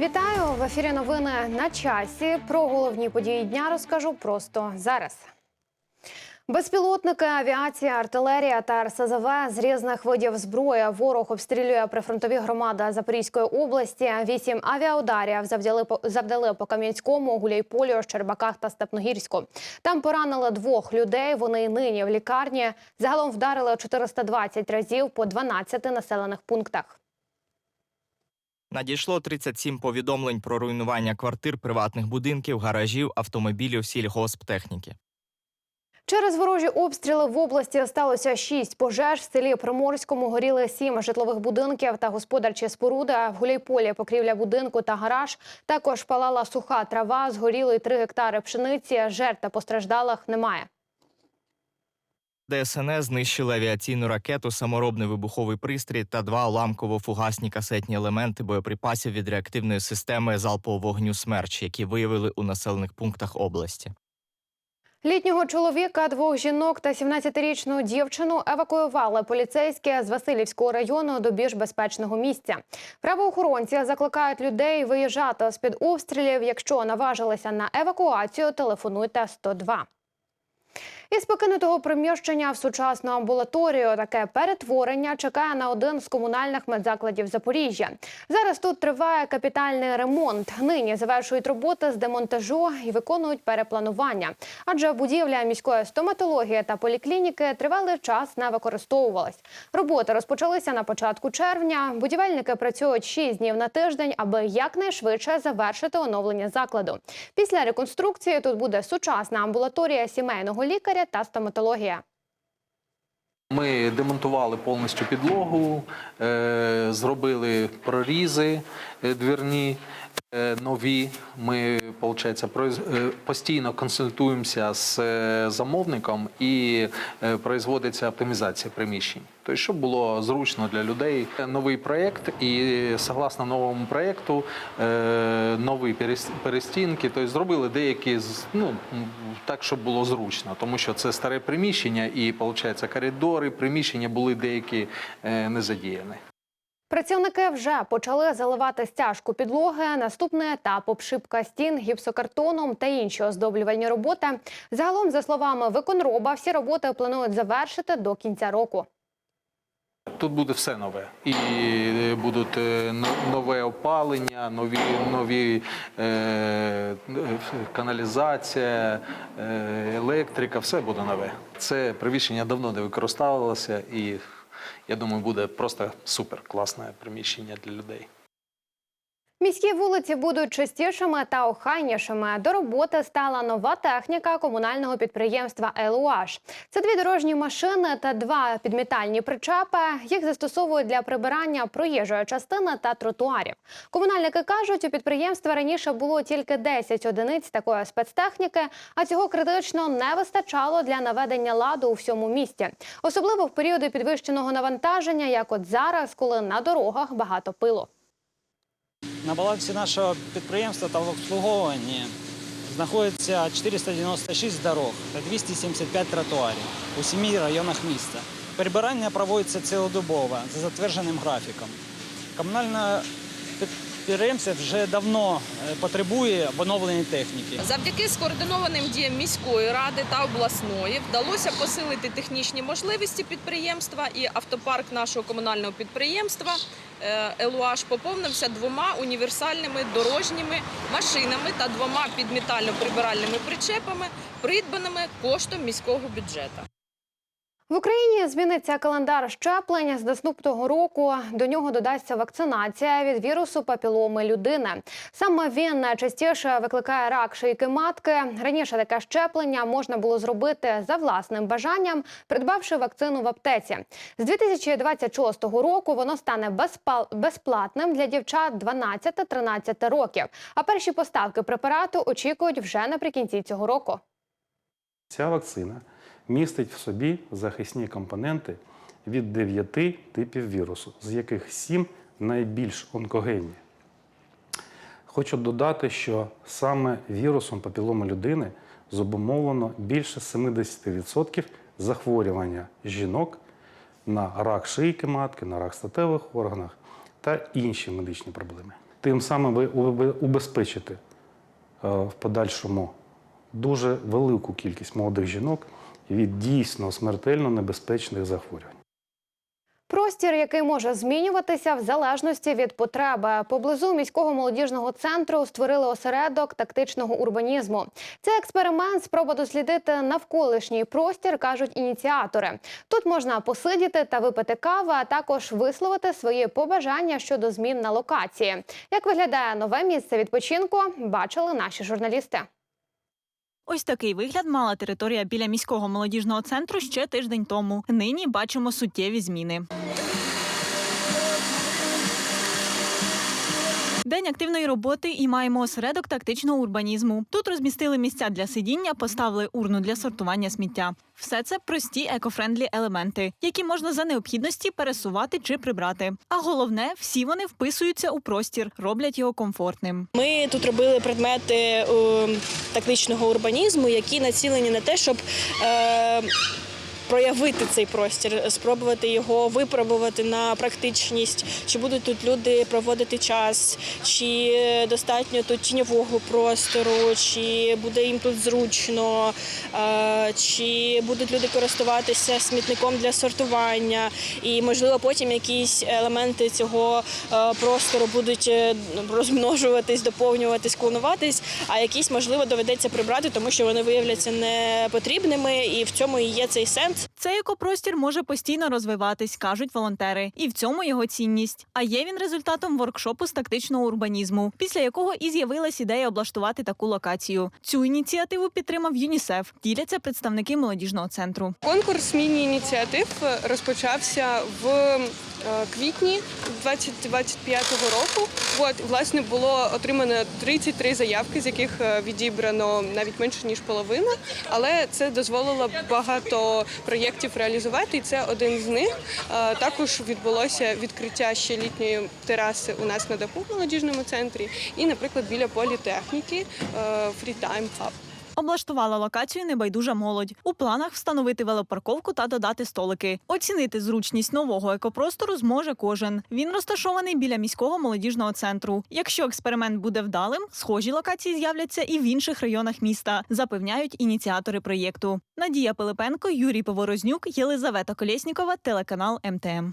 Вітаю в ефірі. Новини на часі. Про головні події дня розкажу просто зараз. Безпілотники, авіація, артилерія та РСЗВ з різних видів зброї ворог обстрілює прифронтові громади Запорізької області. Вісім авіаударів завдали по завдали по Кам'янському, Гуляйполю, Щербаках та Степногірську. Там поранили двох людей. Вони нині в лікарні. Загалом вдарили 420 разів по 12 населених пунктах. Надійшло 37 повідомлень про руйнування квартир, приватних будинків, гаражів, автомобілів, сільгосптехніки. Через ворожі обстріли в області сталося шість пожеж. В селі Приморському горіли сім житлових будинків та господарчі споруди. В Гуляйполі покрівля будинку та гараж. Також палала суха трава, згоріли три гектари пшениці. Жертв та постраждалих немає. ДСНС знищили авіаційну ракету, саморобний вибуховий пристрій та два уламково-фугасні касетні елементи боєприпасів від реактивної системи залпового вогню «Смерч», які виявили у населених пунктах області. Літнього чоловіка, двох жінок та 17-річну дівчину евакуювали поліцейські з Васильівського району до більш безпечного місця. Правоохоронці закликають людей виїжджати з під обстрілів. Якщо наважилися на евакуацію, телефонуйте 102. Із покинутого приміщення в сучасну амбулаторію таке перетворення чекає на один з комунальних медзакладів Запоріжжя. Зараз тут триває капітальний ремонт. Нині завершують роботи з демонтажу і виконують перепланування. Адже будівля міської стоматології та поліклініки тривалий час не використовувалась. Роботи розпочалися на початку червня. Будівельники працюють 6 днів на тиждень, аби якнайшвидше завершити оновлення закладу. Після реконструкції тут буде сучасна амбулаторія сімейного лікаря та стоматологія. Ми демонтували повністю підлогу, е, зробили прорізи е, двірні нові. Ми, виходить, постійно консультуємося з е, замовником і е, производиться оптимізація приміщень. Тобто, щоб було зручно для людей. Новий проєкт, і согласно новому проєкту, е, нові перес- перестінки, тобто зробили деякі ну, так, щоб було зручно, тому що це старе приміщення, і виходить, коридори, приміщення були деякі е, не задіяні. Працівники вже почали заливати стяжку підлоги. Наступний етап обшивка стін гіпсокартоном та інші оздоблювальні роботи. Загалом, за словами виконроба, всі роботи планують завершити до кінця року. Тут буде все нове. І е, будуть е, нове опалення, нові, нові е, каналізація, е, електрика, все буде нове. Це приміщення давно не використовувалося, і я думаю, буде просто супер класне приміщення для людей. Міські вулиці будуть чистішими та охайнішими. До роботи стала нова техніка комунального підприємства «Елуаш». Це дві дорожні машини та два підмітальні причепи. Їх застосовують для прибирання проїжджої частини та тротуарів. Комунальники кажуть, у підприємства раніше було тільки 10 одиниць такої спецтехніки, а цього критично не вистачало для наведення ладу у всьому місті, особливо в періоди підвищеного навантаження, як от зараз, коли на дорогах багато пилу. На балансі нашого підприємства та в обслуговуванні знаходиться 496 дорог та 275 тротуарів у сімі районах міста. Прибирання проводиться цілодобово за затвердженим графіком. Комунальне підприємство вже давно е, потребує оновлення техніки. Завдяки скоординованим діям міської ради та обласної вдалося посилити технічні можливості підприємства і автопарк нашого комунального підприємства «Елуаш» поповнився двома універсальними дорожніми машинами та двома підмітально-прибиральними причепами, придбаними коштом міського бюджету. В Україні зміниться календар щеплень з наступного року. До нього додасться вакцинація від вірусу папіломи людини. Саме він найчастіше викликає рак шийки матки. Раніше таке щеплення можна було зробити за власним бажанням, придбавши вакцину в аптеці. З 2026 року воно стане безплатним для дівчат 12-13 років. А перші поставки препарату очікують вже наприкінці цього року. Ця вакцина містить в собі захисні компоненти від 9 типів вірусу, з яких 7 найбільш онкогенні. Хочу додати, що саме вірусом папіломи людини зобумовлено більше 70% захворювання жінок на рак шийки матки, на рак статевих органах та інші медичні проблеми. Тим самим ви убезпечите е, в подальшому дуже велику кількість молодих жінок від дійсно смертельно небезпечних захворювань. Простір, який може змінюватися в залежності від потреби. Поблизу міського молодіжного центру створили осередок тактичного урбанізму. Це експеримент, спроба дослідити навколишній простір, кажуть ініціатори. Тут можна посидіти та випити кави, а також висловити свої побажання щодо змін на локації. Як виглядає нове місце відпочинку, бачили наші журналісти. Ось такий вигляд мала територія біля міського молодіжного центру ще тиждень тому. Нині бачимо суттєві зміни. День активної роботи і маємо осередок тактичного урбанізму. Тут розмістили місця для сидіння, поставили урну для сортування сміття. Все це прості екофрендлі елементи, які можна за необхідності пересувати чи прибрати. А головне, всі вони вписуються у простір, роблять його комфортним. Ми тут робили предмети е, тактичного урбанізму, які націлені на те, щоб е, проявити цей простір, спробувати його випробувати на практичність, чи будуть тут люди проводити час, чи достатньо тут тіньового простору, чи буде їм тут зручно, чи будуть люди користуватися смітником для сортування, і можливо потім якісь елементи цього е, простору будуть е, розмножуватись, доповнюватись, клонуватись, а якісь можливо доведеться прибрати, тому що вони виявляться непотрібними, і в цьому і є цей сенс. Цей екопростір може постійно розвиватись, кажуть волонтери, і в цьому його цінність. А є він результатом воркшопу з тактичного урбанізму, після якого і з'явилась ідея облаштувати таку локацію. Цю ініціативу підтримав ЮНІСЕФ. Діляться представники молодіжного центру. Конкурс міні-ініціатив розпочався в квітні 2025 року. От, власне, було отримано 33 заявки, з яких е, відібрано навіть менше ніж половина. Але це дозволило багато проєктів реалізувати, і це один з них. Е, Також відбулося відкриття ще літньої тераси у нас на даху в молодіжному центрі, і, наприклад, біля політехніки е, Free Time. Облаштувала локацію небайдужа молодь. У планах встановити велопарковку та додати столики. Оцінити зручність нового екопростору зможе кожен. Він розташований біля міського молодіжного центру. Якщо експеримент буде вдалим, схожі локації з'являться і в інших районах міста, запевняють ініціатори проєкту. Надія Пилипенко, Юрій Поворознюк, Єлизавета Колєснікова, телеканал МТМ.